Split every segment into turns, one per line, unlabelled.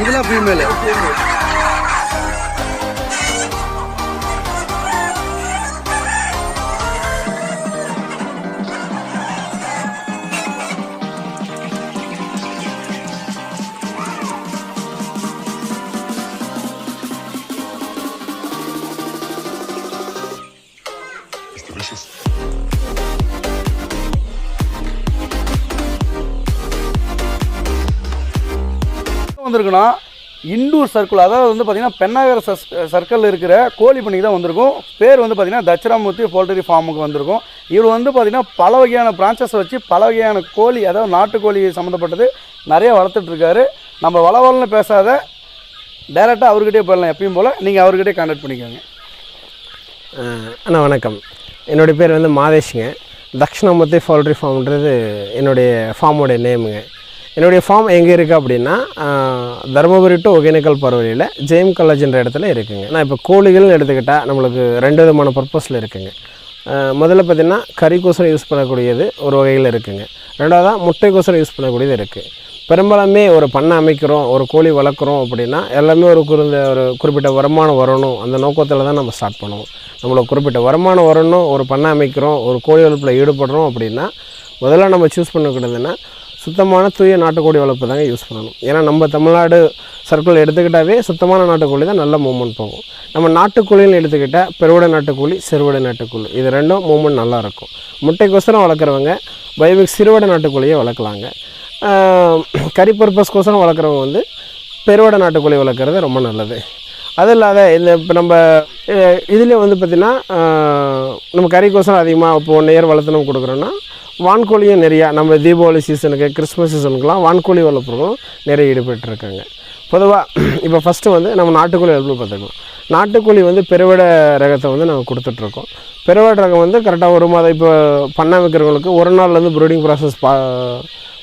இதுல ஃபீமேல் வந்திருக்குன்னா இண்டூர் சர்க்கிள் அதாவது வந்து பார்த்தீங்கன்னா பெண்ணாகர சஸ் சர்க்கிளில் இருக்கிற கோழி பண்ணைக்கு தான் வந்திருக்கும். பேர் வந்து பார்த்தீங்கன்னா தட்சிராமூர்த்தி போல்ட்ரி ஃபார்முக்கு வந்திருக்கும். இவர் வந்து பார்த்திங்கன்னா பல வகையான பிரான்ச்சஸ் வச்சு பல வகையான கோழி அதாவது நாட்டுக்கோழி சம்மந்தப்பட்டது நிறைய வளர்த்துட்ருக்காரு நம்ம வளவலன்னு பேசாத டைரெக்டாக அவர்கிட்டே போயிடலாம் எப்பயும் போல். நீங்கள் அவர்கிட்டே கான்டாக்ட் பண்ணிக்கோங்க.
அண்ணா வணக்கம். என்னுடைய பேர் வந்து மாதேஷுங்க. தக்ஷணாமூர்த்தி போல்ட்ரி ஃபார்ம்ன்றது என்னுடைய ஃபார்மோடைய நேமுங்க என்னுடைய ஃபார்ம் எங்கே இருக்குது அப்படின்னா தருமபுரி டு ஒகேனக்கல் பரவலியில் ஜெயம் காலேஜ்ன்ற இடத்துல இருக்குங்க. நான் இப்போ கோழிகள்னு எடுத்துக்கிட்டால் நம்மளுக்கு ரெண்டு விதமான பர்பஸில் இருக்குங்க. முதல்ல பார்த்திங்கன்னா கறிக்கோசரம் யூஸ் பண்ணக்கூடியது ஒரு வகையில் இருக்குதுங்க ரெண்டாவதாக முட்டைக்கோசரம் யூஸ் பண்ணக்கூடியது இருக்குது பெரும்பாலுமே ஒரு பண்ணை அமைக்கிறோம் ஒரு கோழி வளர்க்குறோம் அப்படின்னா எல்லாமே ஒரு குறுந்த ஒரு குறிப்பிட்ட வருமானம் வரணும். அந்த நோக்கத்தில் தான் நம்ம ஸ்டார்ட் பண்ணுவோம். நம்மளுக்கு குறிப்பிட்ட வருமானம் வரணும் ஒரு பண்ணை அமைக்கிறோம் ஒரு கோழி வளர்ப்பில் ஈடுபடுறோம் அப்படின்னா முதல்ல நம்ம சூஸ் பண்ணக்கூடியதுன்னா சுத்தமான தூய நாட்டுக்கோழி வளர்ப்பு தாங்க யூஸ் பண்ணணும். ஏன்னா நம்ம தமிழ்நாடு சர்க்கிள் எடுத்துக்கிட்டாவே சுத்தமான நாட்டுக்கோழி தான் நல்ல மூமெண்ட் போகும். நம்ம நாட்டுக்கோழின்னு எடுத்துக்கிட்டால் பெருவடை நாட்டுக்கோழி சிறுவடை நாட்டுக்கோழி இது ரெண்டும் மூமெண்ட் நல்லாயிருக்கும் முட்டைக்கோசரம் வளர்க்குறவங்க பயோமிக் சிறுவடை நாட்டுக்கோழியை வளர்க்கலாங்க. ஆஹ் கறி பர்பஸ்க்கோசரம் வளர்க்குறவங்க வந்து பெருவடை நாட்டுக்கோழி வளர்க்குறது ரொம்ப நல்லது. அது இல்லாத இந்த இப்போ நம்ம இதுலேயே வந்து பார்த்திங்கன்னா நம்ம கறிக்கோசரம் அதிகமாக இப்போ ஒன் இயர் வளர்த்து கொடுக்குறோன்னா வான்கோழியும் நிறையா நம்ம தீபாவளி சீசனுக்கு கிறிஸ்மஸ் சீசனுக்குலாம் வான்கோழி வளர்ப்புறவங்க நிறைய ஈடுபட்டுருக்காங்க. பொதுவாக இப்போ ஃபஸ்ட்டு வந்து நம்ம நாட்டுக்கோழி வளர்ப்பு பார்த்துக்கணும் நாட்டுக்கோழி வந்து பெருவிட ரகத்தை வந்து நாங்கள் கொடுத்துட்ருக்கோம். பெருவிட ரகம் வந்து கரெக்டாக ஒரு மாதம் இப்போ பண்ண வைக்கிறவங்களுக்கு ஒரு நாள்லேருந்து ப்ரூடிங் ப்ராசஸ் பா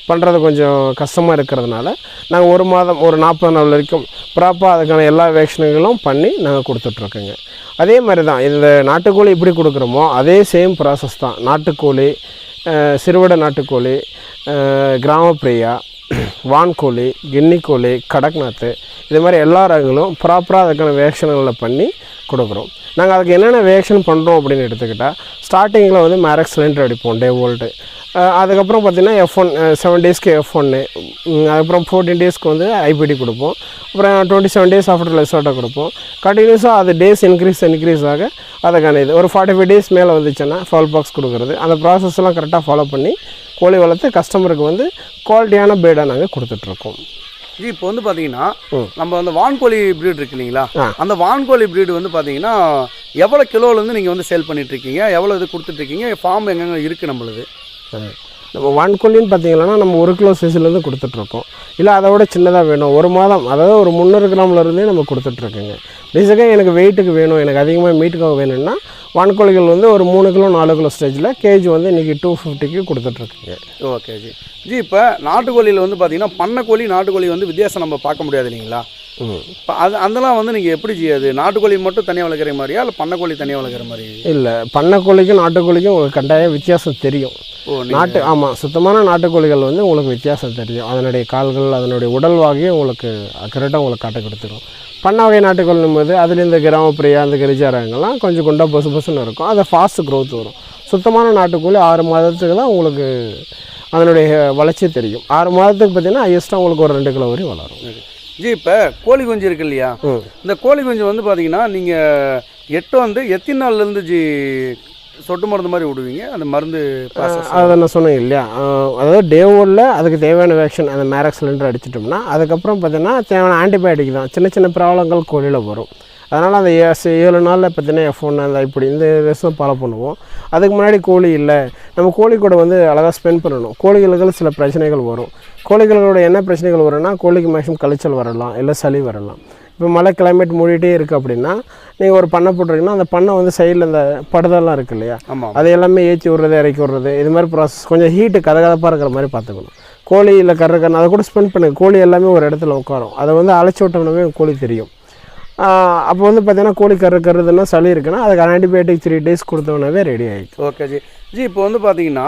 பண்ணுறது கொஞ்சம் கஷ்டமாக இருக்கிறதுனால நாங்கள் ஒரு மாதம் ஒரு நாற்பது நாள் வரைக்கும் ப்ராப்பராக அதுக்கான எல்லா வேக்சினுகளும் பண்ணி நாங்கள் கொடுத்துட்ருக்கோங்க. அதே மாதிரி தான் இந்த நாட்டுக்கோழி எப்படி கொடுக்குறோமோ அதே சேம் ப்ராசஸ் தான். நாட்டுக்கோழி சிறுவடை நாட்டுக்கோழி கிராமப்பிரியா வான்கோழி கின்னிக்கோழி கடக்நாத்து இது மாதிரி எல்லா ரகங்களும் ப்ராப்பராக அதுக்கான வேக்சின்களை பண்ணி கொடுக்குறோம். நாங்கள் அதுக்கு என்னென்ன வேக்ஷன் பண்ணுறோம் அப்படின்னு எடுத்துக்கிட்டால் ஸ்டார்டிங்கில் வந்து மேரக்ஸ் சிலிண்டர் அடிப்போம் டே ஓல்டு அதுக்கப்புறம் பார்த்தீங்கன்னா எஃப் ஒன் செவன் டேஸ்க்கு எஃப் ஒன்று அதுக்கப்புறம் ஃபோர்டீன் டேஸ்க்கு வந்து ஐபிடி கொடுப்போம். அப்புறம் டுவெண்ட்டி செவன் டேஸ் ஆஃப்டர் லெசோட்டை கொடுப்போம். கண்டினியூஸாக அது டேஸ் இன்க்ரீஸ் இன்க்ரீஸ் ஆக அதுக்கான இது. ஒரு ஃபார்ட்டி ஃபைவ் டேஸ் மேலே வந்துச்சுன்னா ஃபால் பாக்ஸ் கொடுக்குறது. அந்த ப்ராசஸ் எல்லாம் கரெக்டாக ஃபாலோ பண்ணி கோழி வளர்த்து கஸ்டமருக்கு வந்து குவாலிட்டியான பேடாக நாங்கள் கொடுத்துட்ருக்கோம்.
ஜி இப்போ வந்து பார்த்தீங்கன்னா. நம்ம அந்த வான்கோழி ப்ரீட் இருக்கு இல்லைங்களா. அந்த வான்கோழி ப்ரீடு வந்து பார்த்தீங்கன்னா எவ்வளோ கிலோலேருந்து நீங்கள் வந்து சேல் பண்ணிட்டு இருக்கீங்க? எவ்வளோ இது கொடுத்துட்ருக்கீங்க ஃபார்ம் எங்கெங்க இருக்குது நம்மளுது?
சரி. நம்ம வான்கோழின்னு பார்த்தீங்கன்னா நம்ம ஒரு கிலோ சைஸ்லேருந்து கொடுத்துட்ருக்கோம். இல்லை அதை விட சின்னதாக வேணும். ஒரு மாதம் அதாவது ஒரு முந்நூறு கிராம்லேருந்தே நம்ம கொடுத்துட்ருக்கோங்க. பேசிக்காக எனக்கு வெயிட்டுக்கு வேணும் எனக்கு அதிகமாக மீட்டுக்காக வேணும்னா வான்கோழிகள் வந்து ஒரு மூணு கிலோ நாலு கிலோ ஸ்டேஜில் கேஜி வந்து இன்றைக்கி டூ ஃபிஃப்டிக்கு கொடுத்துட்ருக்குங்க.
ஓகே ஜி ஜி இப்போ நாட்டுக்கோழியில் வந்து பார்த்தீங்கன்னா பண்ணைக்கோழி நாட்டுக்கோழி வந்து வித்தியாசம் நம்ம பார்க்க முடியாது இல்லைங்களா?
ம்.
இப்போ அது அதெல்லாம் வந்து நீங்கள் எப்படி அது நாட்டுக்கோழி மட்டும் தனியாக வளர்க்குற மாதிரியா இல்லை பண்ணைக்கோழி தனியாக வளர்க்குற மாதிரி?
இல்லை பண்ணைக்கோழிக்கும் நாட்டுக்கோழிக்கும் உங்களுக்கு கட்டாயம் வித்தியாசம் தெரியும். நாட்டு ஆமாம் சுத்தமான நாட்டுக்கோழிகள் வந்து உங்களுக்கு வித்தியாசம் தெரியும். அதனுடைய கால்கள் அதனுடைய உடல் வாகையும் உங்களுக்கு கரெக்டாக உங்களுக்கு காட்ட கொடுத்துரும். பண்ண வகை நாட்டுக்கோழின் போது அதில் இந்த கிராமப்பிரியா அந்த கிரிஜாரங்கள்லாம் கொஞ்சம் குண்டா பொசு பொசுன்னு இருக்கும். அது ஃபாஸ்ட் growth வரும். சுத்தமான நாட்டுக்கோழி ஆறு மாதத்துக்கு தான் உங்களுக்கு அதனுடைய வளர்ச்சி தெரியும். ஆறு மாதத்துக்கு பார்த்தீங்கன்னா ஹையஸ்ட்டாக உங்களுக்கு ஒரு ரெண்டு கிலோ வரையும் வளரும்.
ஜி இப்போ கோழி குஞ்சு இருக்கு இல்லையா? இந்த கோழி குஞ்சு வந்து பார்த்தீங்கன்னா நீங்கள் எட்டு வந்து எத்தனை நாள்லேருந்து ஜி சொட்டு மருந்து மாதிரி விடுவீங்க? அந்த மருந்து
அதை நான் சொன்னேன் இல்லையா? அதாவது டே ஒன்ல அதுக்கு தேவையான வேக்சின் அந்த மேரக் சிலிண்டர் அடிச்சிட்டோம்னா அதுக்கப்புறம் பார்த்தீங்கன்னா தேவையான ஆன்டிபயோட்டிக் தான். சின்ன சின்ன ப்ராப்ளங்கள் கோழியில் வரும். அதனால் அந்த ஏழு நாளில் பார்த்தீங்கன்னா எஃப் ஒன் அந்த இப்படி இந்த ரெஸ்ட்டும் ஃபாலோ பண்ணுவோம். அதுக்கு முன்னாடி கோழி இல்லை. நம்ம கோழி கூட வந்து அழகாக ஸ்பெண்ட் பண்ணணும். கோழிகளுக்கு சில பிரச்சனைகள் வரும். கோழிகளோட என்ன பிரச்சனைகள் வரும்னா கோழிக்கு மேக்ஸிமம் கழிச்சல் வரலாம் இல்லை சளி வரலாம். இப்போ மழை கிளைமேட் மூடிட்டே இருக்குது அப்படின்னா நீங்கள் ஒரு பண்ணை போட்டிருக்கீங்கன்னா அந்த பண்ணை வந்து சைடில் இந்த படுதெல்லாம் இருக்கு இல்லையா? அதை எல்லாமே ஏற்றி விட்றது இறக்கி விட்றது இது மாதிரி ப்ராசஸ் கொஞ்சம் ஹீட்டு கதகதப்பாக இருக்கிற மாதிரி பார்த்துக்கணும். கோழி இல்லை கறக்கணும் அதை கூட ஸ்பெண்ட் பண்ணுங்க. கோழி எல்லாமே ஒரு இடத்துல உட்காரும். அதை வந்து அழைச்சி விட்டோம்னாவே கோழி தெரியும். அப்போ வந்து பார்த்தீங்கன்னா கோழி கரு கருதுன்னா சளி இருக்குன்னா அதுக்கு ஆன்டிபயோட்டிக் த்ரீ டேஸ் கொடுத்தோம்னாவே ரெடி ஆகிடும்
ஓகே ஜி. ஜி இப்போ வந்து பார்த்தீங்கன்னா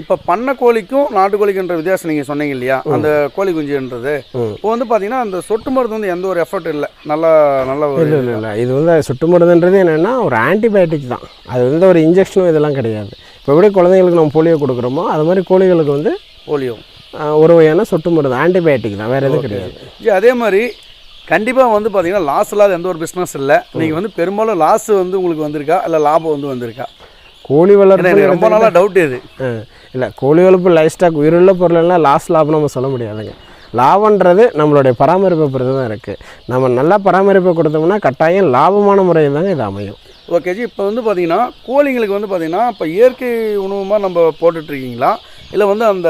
இப்போ பண்ணை கோழிக்கும் நாட்டுக்கோழிக்குன்ற வித்தியாசம் நீங்கள் சொன்னீங்க இல்லையா? அந்த கோழி குஞ்சுன்றது. இப்போ வந்து பார்த்தீங்கன்னா அந்த சொட்டு மருந்து வந்து எந்த ஒரு எஃபர்ட் இல்லை. நல்லா நல்ல
இல்லை இல்லை இல்லை. இது வந்து சுட்டு மருந்துன்றது என்னென்னா ஒரு ஆன்டிபயோட்டிக் தான். அது வந்து ஒரு இன்ஜெக்ஷனும் இதெல்லாம் கிடையாது. இப்போ எப்படி குழந்தைங்களுக்கு நம்ம போலியோ கொடுக்குறோமோ அது மாதிரி கோழிகளுக்கு வந்து
போலியோ.
ஒரு வகையான சொட்டு மருந்து ஆன்டிபயோட்டிக் தான். வேறு எதுவும் கிடையாது.
அதே மாதிரி கண்டிப்பாக வந்து பார்த்தீங்கன்னா லாஸ் இல்லாத எந்த ஒரு பிஸ்னஸ் இல்லை. நீங்கள் வந்து பெரும்பாலும் லாஸ் வந்து உங்களுக்கு வந்திருக்கா? இல்லை லாபம் வந்து வந்திருக்கா?
கோழி வளர்ப்பு
ரொம்ப நாளாக டவுட் இது.
இல்லை கோழி வளர்ப்பு லைஃப் ஸ்டாக் உயிருள்ள பொருளெல்லாம் லாஸ் லாபம் நம்ம சொல்ல முடியாதுங்க. லாபன்றது நம்மளுடைய பராமரிப்பை பொறுத்து தான் இருக்குது நம்ம நல்லா பராமரிப்பை கொடுத்தோம்னா கட்டாயம் லாபமான முறையில் தாங்க இது அமையும்.
ஓகே ஜி இப்போ வந்து பார்த்தீங்கன்னா கோழிங்களுக்கு வந்து பார்த்தீங்கன்னா இப்போ இயற்கை உணவுமா நம்ம போட்டுட்ருக்கீங்களா இல்லை வந்து அந்த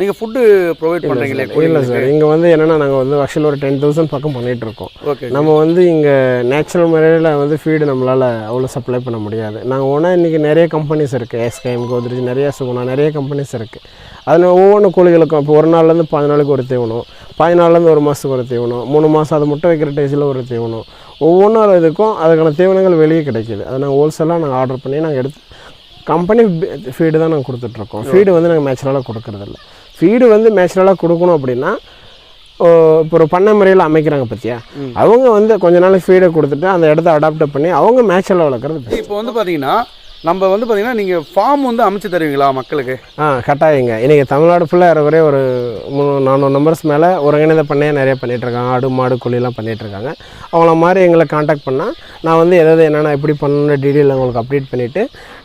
நீங்கள் ஃபுட்டு ப்ரொவைட் பண்ணுறீங்களே
இல்லை சார். இங்கே வந்து என்னென்னா நாங்கள் வந்து வருஷத்தில் ஒரு டென் தௌசண்ட் பக்கம் பண்ணிகிட்டு இருக்கோம்.
ஓகே
நம்ம வந்து இங்கே நேச்சுரல் முறையில் வந்து ஃபீடு நம்மளால் அவ்வளோ சப்ளை பண்ண முடியாது. நாங்கள் ஒன்றா இன்றைக்கி நிறைய கம்பெனிஸ் இருக்குது எஸ்கேஎம் கோத்ரேஜ் நிறைய சுகுணா நிறைய கம்பெனிஸ் இருக்குது அதில் ஒவ்வொன்று கோழிகளுக்கும் இப்போ ஒரு நாள்லேருந்து பதினாலு நாளுக்கு ஒரு தீவனம் பதினாலுலேருந்து ஒரு மாதத்துக்கு ஒரு தீவனம் மூணு மாதம் அது முட்டை வைக்கிற டேஸில் ஒரு தீவனம் ஒவ்வொன்றும் இதுக்கும் அதுக்கான தீவனங்கள் வெளியே கிடைக்கிது. அதை நாங்கள் ஹோல்சேலாக நாங்கள் ஆர்டர் பண்ணி நாங்கள் எடுத்து கம்பெனி ஃபீடு தான் நாங்கள் கொடுத்துட்ருக்கோம் ஃபீடு வந்து நாங்கள் நேச்சுரலாக கொடுக்கறதில்ல. ஃபீடு வந்து நேச்சுரலாக கொடுக்கணும் அப்படின்னா இப்போ ஒரு பண்ணை முறையில் அமைக்கிறாங்க பார்த்தியா அவங்க வந்து கொஞ்ச நாளைக்கு ஃபீடை கொடுத்துட்டு அந்த இடத்த அடாப்ட் பண்ணி அவங்க மேட்சில் வளர்க்குறது.
இப்போ வந்து பார்த்தீங்கன்னா நம்ம வந்து பார்த்தீங்கன்னா நீங்கள் ஃபார்ம் வந்து அமைச்சு தருவீங்களா மக்களுக்கு?
ஆ கட்டாயங்க. இன்றைக்கி தமிழ்நாடு ஃபுல்லாக இருக்கிற ஒரு மூணு நானூறு நம்பர்ஸ் மேலே ஒருங்கிணைந்த பண்ணையை நிறைய பண்ணிகிட்ருக்காங்க ஆடு மாடு கோழிலாம் பண்ணிகிட்ருக்காங்க அவங்கள மாதிரி எங்களை காண்டாக்ட் பண்ணால் நான் வந்து எதாவது என்னென்ன எப்படி பண்ணணுன்ற டீட்டெயில் உங்களுக்கு அப்டேட் பண்ணிவிட்டு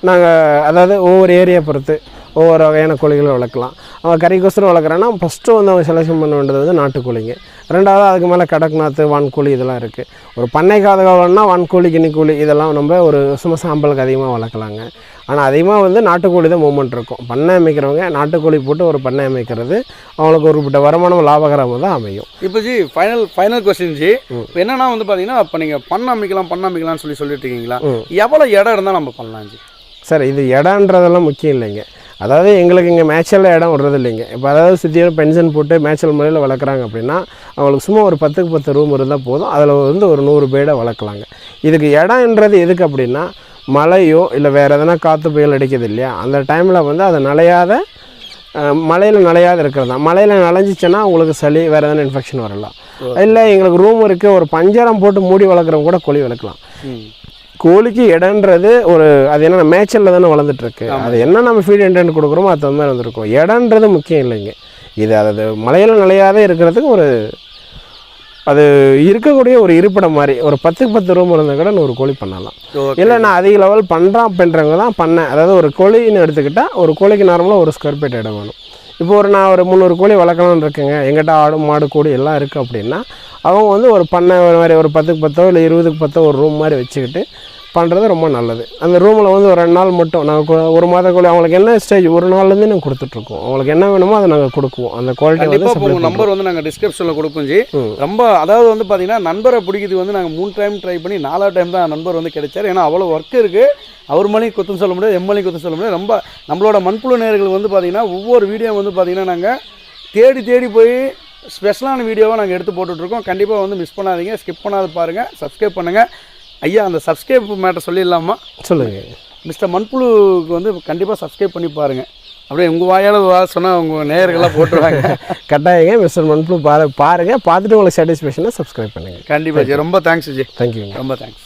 நாங்கள் அதாவது ஒவ்வொரு ஏரியா பொறுத்து ஒவ்வொரு வகையான கோழிகளை வளர்க்கலாம். அவன் கறிக்கோசரம் வளர்க்குறான்னா ஃபஸ்ட்டு வந்து அவன் செலெக்ஷன் பண்ண வேண்டியது வந்து நாட்டுக்கோழிங்க. ரெண்டாவது அதுக்கு மேலே கடக்நாத்து வான்கோழி இதெல்லாம் இருக்குது ஒரு பண்ணை காதகம்னா வான்கோழி கினிக்கோழி இதெல்லாம் நம்ம ஒரு சும்மா சாம்பலுக்கு அதிகமாக வளர்க்கலாங்க. ஆனால் அதிகமாக வந்து நாட்டுக்கோழி தான் மூமெண்ட் இருக்கும். பண்ணை அமைக்கிறவங்க நாட்டுக்கோழி போட்டு ஒரு பண்ணை அமைக்கிறது அவங்களுக்கு ஒரு வருமானம் லாபகரமாக தான் அமையும்.
இப்போ ji final final question ji. என்னன்னா வந்து பார்த்தீங்கன்னா இப்போ நீங்கள் பண்ண அமைக்கலாம் பண்ண அமைக்கலாம்னு சொல்லி சொல்லிட்டு இருக்கீங்களா? எவ்வளோ இடம் இருந்தால் நம்ம பண்ணலாம் ஜி.
சார் இது இடன்றதெல்லாம் முக்கியம் இல்லைங்க. அதாவது எங்களுக்கு இங்கே மேட்சலில் இடம் விடுறது இல்லைங்க இப்போ அதாவது சுற்றியும் பென்ஷன் போட்டு மேட்சல் முறையில் வளர்க்குறாங்க அப்படின்னா அவங்களுக்கு சும்மா ஒரு பத்துக்கு பத்து ரூம் இருந்தால் போதும். அதில் வந்து ஒரு நூறு பேடை வளர்க்கலாங்க. இதுக்கு இடம்ன்றது எதுக்கு அப்படின்னா மழையோ இல்லை வேறு எதனா காற்று புயல் அடிக்குது இல்லையா? அந்த டைமில் வந்து அது நலையாத மழையில் நலையாத இருக்கிறது தான். மழையில் நனைஞ்சிச்சுன்னா உங்களுக்கு சளி வேறு எதனா இன்ஃபெக்ஷன் வரலாம். இல்லை எங்களுக்கு ரூம் இருக்குது ஒரு பஞ்சரம் போட்டு மூடி வளர்க்குறவங்க கூட கோழி வளர்க்கலாம். கோழிக்கு இடன்றது ஒரு அது என்ன மேய்ச்சலில் தானே வளர்ந்துட்டு இருக்கு அது என்ன நம்ம ஃபீட் இன்டென்ட் கொடுக்குறோமோ அது மாதிரி வந்திருக்கும். இடன்றது முக்கியம் இல்லைங்க. இது அது மலையில் நிலையாத இருக்கிறதுக்கு ஒரு அது இருக்கக்கூடிய ஒரு இருப்பிடம் மாதிரி. ஒரு பத்துக்கு பத்து ரூம் இருந்தால் கூட நூறு கோழி பண்ணலாம். இல்லை நான் அதிக லெவல் பண்ணுறான் அப்படின்றவங்க தான் பண்ணேன். அதாவது ஒரு கோழின்னு எடுத்துக்கிட்டால் ஒரு கோழிக்கு நார்மலாக ஒரு ஸ்கொயர் ஃபீட் இடம் வேணும். இப்போ ஒரு நான் ஒரு முந்நூறு கோழி வளர்க்கலாம்னு இருக்கேங்க. எங்கிட்ட ஆடு மாடு கோழி எல்லாம் இருக்குது அப்படின்னா அவங்க வந்து ஒரு பண்ணை ஒரு மாதிரி ஒரு பத்துக்கு பத்தோ இல்லை இருபதுக்கு பத்தோ ஒரு ரூம் மாதிரி வச்சுக்கிட்டு பண்ணுறது ரொம்ப நல்லது. அந்த ரூமில் வந்து ஒரு ரெண்டு நாள் மட்டும் நாங்கள் ஒரு மாத கோழி அவங்களுக்கு என்ன ஸ்டேஜ் ஒரு நாள்லேருந்து நாங்கள் கொடுத்துட்ருக்கோம். அவங்களுக்கு என்ன வேணுமோ அதை நாங்கள் கொடுக்குவோம். அந்த குவாலிட்டி வந்து
உங்கள் நம்பர் வந்து நாங்கள் டிஸ்கிரிப்ஷனில் கொடுப்போம் ஜி. ரொம்ப அதாவது வந்து பார்த்தீங்கன்னா நண்பரை பிடிக்கிறது வந்து நாங்கள் மூணு டைம் ட்ரை பண்ணி நாலாவது டைம் தான் நண்பர் வந்து கிடைச்சார். ஏன்னா அவ்வளோ ஒர்க் இருக்குது அவர் மலையும் குத்தம் சொல்ல முடியாது எம்எல்ஏ குத்தம் சொல்ல முடியாது. ரொம்ப நம்மளோட மண்புழு நேயர்கள் வந்து பார்த்தீங்கன்னா ஒவ்வொரு வீடியோ வந்து பார்த்தீங்கன்னா நாங்கள் தேடி தேடி போய் ஸ்பெஷலான வீடியோவை நாங்கள் எடுத்து போட்டுட்ருக்கோம். கண்டிப்பாக வந்து மிஸ் பண்ணாதீங்க. ஸ்கிப் பண்ணாத பாருங்கள் சப்ஸ்கிரைப் பண்ணுங்கள் ஐயா அந்த சப்ஸ்கிரைப் மேட்டர் சொல்லிடலாமா?
சொல்லுங்கள்
மிஸ்டர் மண்புழுக்கு வந்து கண்டிப்பாக சப்ஸ்கிரைப் பண்ணி பாருங்கள் அப்படியே உங்கள் வாயால் வா சொன்னால் உங்கள் நேயர்கள்லாம் போட்டுருவாங்க.
கட்டாயங்க மிஸ்டர் மன்ப்ளூ பாரு பாருங்கள் பார்த்துட்டு உங்களுக்கு சாட்டிஸ்ஃபேக்ஷனை சப்ஸ்கிரைப் பண்ணுங்கள்
கண்டிப்பாக ஜி. ரொம்ப தேங்க்ஸ் ஜி.
தேங்க்யூங்க
ரொம்ப தேங்க்ஸ்